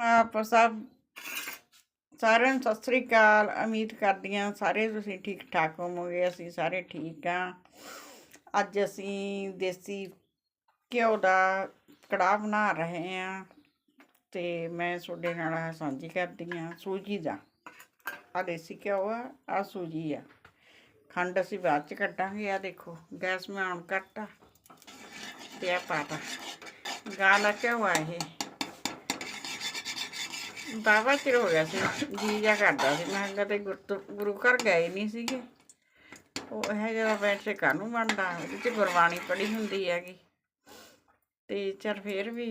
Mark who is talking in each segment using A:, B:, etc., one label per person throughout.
A: ਆਪਾਂ ਸਭ ਸਾਰਿਆਂ ਨੂੰ ਸਤਿ ਸ੍ਰੀ ਅਕਾਲ। ਉਮੀਦ ਕਰਦੀ ਹਾਂ ਸਾਰੇ ਤੁਸੀਂ ਠੀਕ ਠਾਕ ਹੋਵੋਗੇ, ਅਸੀਂ ਸਾਰੇ ਠੀਕ ਹਾਂ। ਅੱਜ ਅਸੀਂ ਦੇਸੀ ਘਿਓ ਦਾ ਕੜਾਹ ਬਣਾ ਰਹੇ ਹਾਂ ਤੇ ਮੈਂ ਤੁਹਾਡੇ ਨਾਲ ਸਾਂਝੀ ਕਰਦੀ ਹਾਂ। ਸੂਜੀ ਦਾ ਆ ਦੇਸੀ ਘਿਓ ਆ ਆ ਸੂਜੀ ਆ। ਖੰਡ ਅਸੀਂ ਬਾਅਦ ਚ ਕੱਢਾਂਗੇ ਆ ਦੇਖੋ ਗੈਸ ਮੈਂ ਆਨ ਕਰਤਾ ਤੇ ਆ ਪਾਤਾ ਗਾਲਾ ਘਿਓ ਆ ਇਹ। ਬਾਬਾ ਚਿਰ ਹੋ ਗਿਆ ਸੀ। ਜੀ ਜਾ ਕਰਦਾ ਸੀ। ਮੈਂ ਕਦੇ ਗੁਰੂ ਘਰ ਗਏ ਨਹੀਂ ਸੀਗੇ। ਉਹ ਇਹ ਜਿਹੜਾ ਵੈਸੇ ਕਾਨੂੰ ਬਣਦਾ? ਉਹਦੇ ਚ ਗੁਰਬਾਣੀ ਪੜ੍ਹੀ ਹੁੰਦੀ ਹੈਗੀ। ਤੇ ਚਲ ਫੇਰ ਵੀ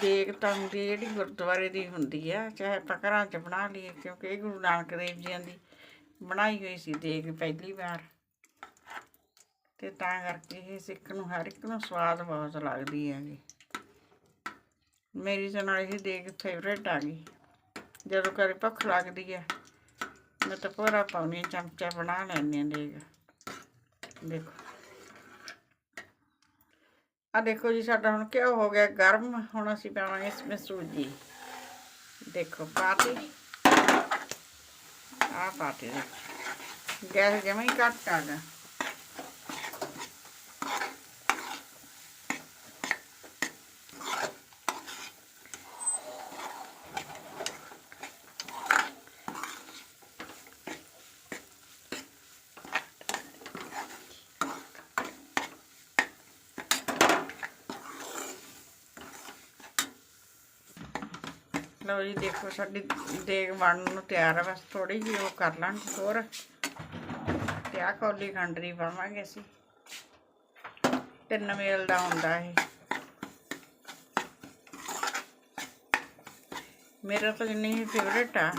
A: ਦੇਗ ਤਾਂ ਹੁੰਦੀ ਜਿਹੜੀ ਗੁਰਦੁਆਰੇ ਦੀ ਹੁੰਦੀ ਆ, ਚਾਹੇ ਆਪਾਂ ਘਰਾਂ 'ਚ ਬਣਾ ਲਈਏ, ਕਿਉਂਕਿ ਇਹ ਗੁਰੂ ਨਾਨਕ ਦੇਵ ਜੀ ਦੀ ਬਣਾਈ ਹੋਈ ਸੀ ਦੇਗ ਪਹਿਲੀ ਵਾਰ। ਤੇ ਤਾਂ ਕਰਕੇ ਇਹ ਸਿੱਖ ਨੂੰ ਹਰ ਇੱਕ ਨੂੰ ਸਵਾਦ ਬਹੁਤ ਲੱਗਦੀ ਹੈਗੀ। ਮੇਰੀ ਤਾਂ ਨਾਲ ਇਹ ਦੇਗ ਫੇਵਰੇਟ ਆ ਗਈ। ਜਦੋਂ ਕਦੇ ਭੁੱਖ ਲੱਗਦੀ ਹੈ ਮੈਂ ਤਾਂ ਪੂਰਾ ਪਾਉਣੀ ਹਾਂ, ਚਮਚਾ ਬਣਾ ਲੈਂਦੀ ਹਾਂ ਦੇਗ ਦੇਖੋ। ਆ ਦੇਖੋ ਜੀ ਸਾਡਾ ਹੁਣ ਘਿਓ ਹੋ ਗਿਆ ਗਰਮ? ਹੁਣ ਅਸੀਂ ਪਾਵਾਂਗੇ ਇਸ ਵਿੱਚ ਸੂਜੀ ਦੇਖੋ ਪਾਤੀ। ਆ ਪਾਤੀ। ਦੇਖੋ ਗੈਸ ਜਮਾਂ ਹੀ ਘੱਟ ਆ ਗਿਆ। ਲਓ ਜੀ, ਦੇਖੋ ਸਾਡੀ ਦੇਗ ਬਣਨ ਨੂੰ ਤਿਆਰ ਹੈ ਬਸ ਥੋੜੀ ਜਿਹੀ ਉਹ ਕਰ ਲਾਂਗੇ ਹੋਰ। ਤੇ ਆਹ ਕੌਲੀ ਖੰਡਰੀ ਪਾਵਾਂਗੇ ਅਸੀਂ। ਤਿੰਨ ਮੇਲ ਦਾ ਹੁੰਦਾ ਇਹ। ਮੇਰਾ ਤਾਂ ਜਿੰਨੀ ਫੇਵਰੇਟ ਆ।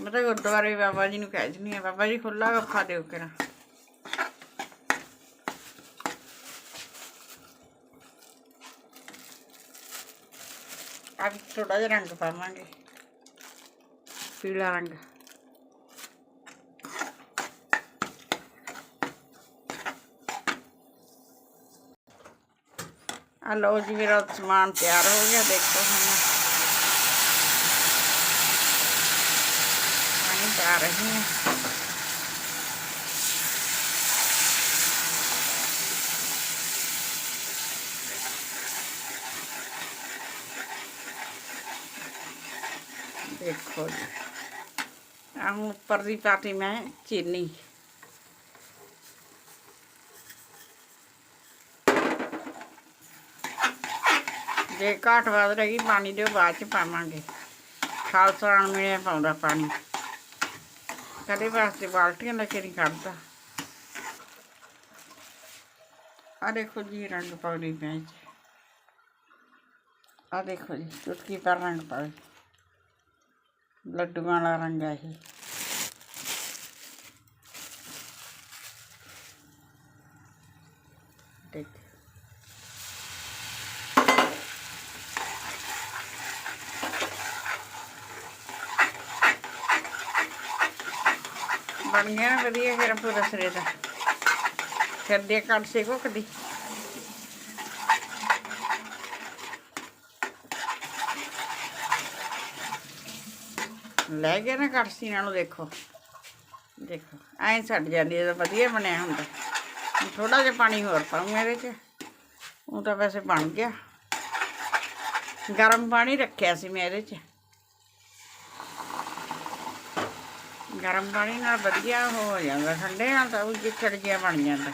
A: ਮੈਂ ਤਾਂ ਗੁਰਦੁਆਰੇ ਬਾਬਾ ਜੀ ਨੂੰ ਕਹਿ ਦਿੰਦੀ ਆ ਬਾਬਾ ਜੀ ਖੁੱਲਾ ਗੱਫਾ ਦਿਓ ਕਿਰਾ। ਆ ਵੀ ਥੋੜਾ ਜਿਹਾ ਰੰਗ ਪਾਵਾਂਗੇ। ਪੀਲਾ ਰੰਗ। ਆ ਲਓ ਜੀ ਮੇਰਾ ਸਮਾਨ ਤਿਆਰ ਹੋ ਗਿਆ ਦੇਖੋ ਹੁਣ। ਪਾਣੀ ਪਾ ਰਹੀ ਹਾਂ। ਦੇਖੋ ਜੀ। ਆ ਹੁਣ ਉੱਪਰ ਦੀ ਪਾਤੀ ਮੈਂ ਚੀਨੀ। ਜੇ ਘਾਟ ਵੱਧ ਰਹੀ ਪਾਣੀ ਦੇ ਬਾਅਦ ਚ ਪਾਵਾਂਗੇ। ਖਾਲਸਾ ਮਿਲਿਆ ਪਾਉਂਦਾ ਪਾਣੀ। ਕਦੇ ਵਾਸਤੇ ਬਾਲਟੀਆਂ ਲੈ ਕੇ ਨਹੀਂ ਕੱਢਦਾ ਆ ਦੇਖੋ ਜੀ, ਰੰਗ ਪਾਉਣੀ ਮੈਂ ਆ ਦੇਖੋ ਜੀ, ਚੁਟਕੀ ਪਰ ਰੰਗ ਪਾਉ ਲੱਡੂਆਂ ਵਾਲਾ ਰੰਗ ਹੈ ਇਹ। ਦੇਖ। ਬਣ ਗਿਆ ਨਾ ਵਧੀਆ, ਫਿਰ ਪੂਰਾ ਸਰੇ ਦਾ ਫਿਰ ਦੇ ਕੱਢ ਸੇ ਕੋ ਕਦੀ। ਲੈ ਗਿਆ ਨਾ ਕੜਛੀ ਨਾਲੋਂ ਦੇਖੋ। ਦੇਖੋ, ਐਂ ਛੱਡ ਜਾਂਦੀ ਹੈ ਵਧੀਆ ਬਣਿਆ ਹੁੰਦਾ। ਥੋੜਾ ਜਿਹਾ ਪਾਣੀ ਹੋਰ ਪਾਉਂ ਇਹਦੇ 'ਚ, ਉਹ ਤਾਂ ਵੈਸੇ ਬਣ ਗਿਆ। ਗਰਮ ਪਾਣੀ ਰੱਖਿਆ ਸੀ ਮੈਂ ਇਹਦੇ 'ਚ। ਗਰਮ ਪਾਣੀ ਨਾਲ ਵਧੀਆ ਹੋ ਜਾਂਦਾ, ਠੰਡੇ ਨਾਲ ਤਾਂ ਉਹ ਜਿੱਕੜ ਜਿਹਾ ਬਣ ਜਾਂਦਾ।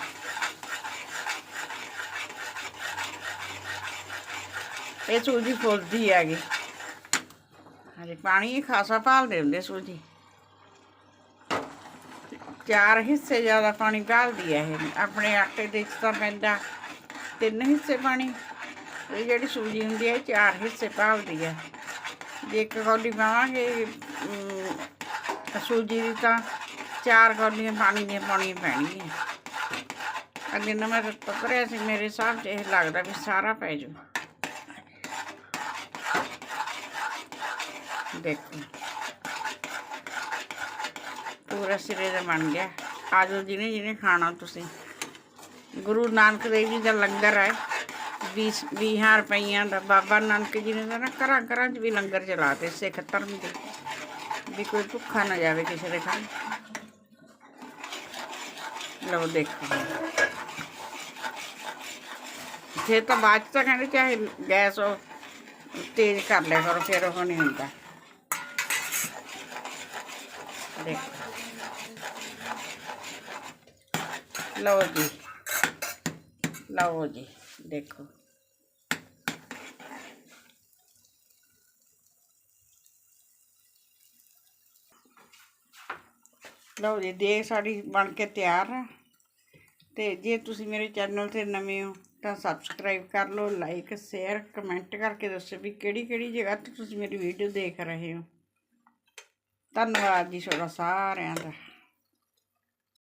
A: ਇਹ ਸੂਜੀ ਫੁੱਲਦੀ ਹੈਗੀ। ਹਾਂਜੀ, ਪਾਣੀ ਖਾਸਾ ਭਾਲਦੇ ਹੁੰਦੇ ਸੂਜੀ ਚਾਰ ਹਿੱਸੇ ਜ਼ਿਆਦਾ ਪਾਣੀ ਭਾਲਦੀ ਹੈ ਇਹ। ਆਪਣੇ ਆਟੇ ਦੇ ਵਿੱਚ ਤਾਂ ਪੈਂਦਾ ਤਿੰਨ ਹਿੱਸੇ ਪਾਣੀ। ਇਹ ਜਿਹੜੀ ਸੂਜੀ ਹੁੰਦੀ ਹੈ ਇਹ ਚਾਰ ਹਿੱਸੇ ਭਾਲਦੀ ਹੈ ਜੇ ਇੱਕ ਕੌਲੀ ਪਾਵਾਂਗੇ ਸੂਜੀ ਦੀ ਤਾਂ ਚਾਰ ਕੌਲੀਆਂ ਪਾਣੀ ਦੀਆਂ ਪਾਣੀ ਪੈਣੀ ਹੈ ਅੱਗੇ ਨਾ ਮੈਂ ਪਕੜਿਆ ਸੀ, ਮੇਰੇ ਹਿਸਾਬ 'ਚ ਇਹ ਲੱਗਦਾ ਵੀ ਸਾਰਾ ਪੈ ਜੂ ਦੇਖੋ ਪੂਰਾ ਸਿਰੇ ਦਾ ਬਣ ਗਿਆ ਆਜੋ ਜਿਹਨੇ ਜਿਹਨੇ ਖਾਣਾ ਤੁਸੀਂ ਗੁਰੂ ਨਾਨਕ ਦੇਵ ਜੀ ਦਾ ਲੰਗਰ ਹੈ ਵੀਹ ਵੀਹਾਂ ਰੁਪਈਆਂ ਦਾ ਬਾਬਾ ਨਾਨਕ ਜੀ ਨੇ ਤਾਂ ਨਾ ਘਰਾਂ ਘਰਾਂ 'ਚ ਵੀ ਲੰਗਰ ਚਲਾਤੇ ਸਿੱਖ ਧਰਮ ਦੇ ਵੀ ਕੋਈ ਭੁੱਖਾ ਨਾ ਜਾਵੇ ਕਿਸੇ ਦੇ ਘਰ ਲਓ ਦੇਖੋ ਜੇ ਤਾਂ ਬਾਅਦ 'ਚ ਤਾਂ ਕਹਿੰਦੇ ਚਾਹੇ ਗੈਸ ਉਹ ਤੇਜ਼ ਕਰ ਲਿਆ ਕਰੋ ਫਿਰ ਉਹ ਨਹੀਂ ਹੁੰਦਾ ਦੇਖੋ ਲਓ ਜੀ ਲਓ ਜੀ ਦੇਖੋ ਲਓ ਜੀ ਦੇਖ ਸਾਡੀ ਬਣ ਕੇ ਤਿਆਰ ਆ ਤੇ ਜੇ ਤੁਸੀਂ ਮੇਰੇ ਚੈਨਲ ਤੇ ਨਵੇਂ ਹੋ ਤਾਂ ਸਬਸਕ੍ਰਾਈਬ ਕਰ ਲਓ ਲਾਈਕ ਸ਼ੇਅਰ ਕਮੈਂਟ ਕਰਕੇ ਦੱਸੋ ਵੀ ਕਿਹੜੀ ਕਿਹੜੀ ਜਗ੍ਹਾ ਤੇ ਤੁਸੀਂ ਮੇਰੀ ਵੀਡੀਓ ਦੇਖ ਰਹੇ ਹੋ ਧੰਨਵਾਦ ਜੀ ਤੁਹਾਡਾ ਸਾਰਿਆਂ ਦਾ।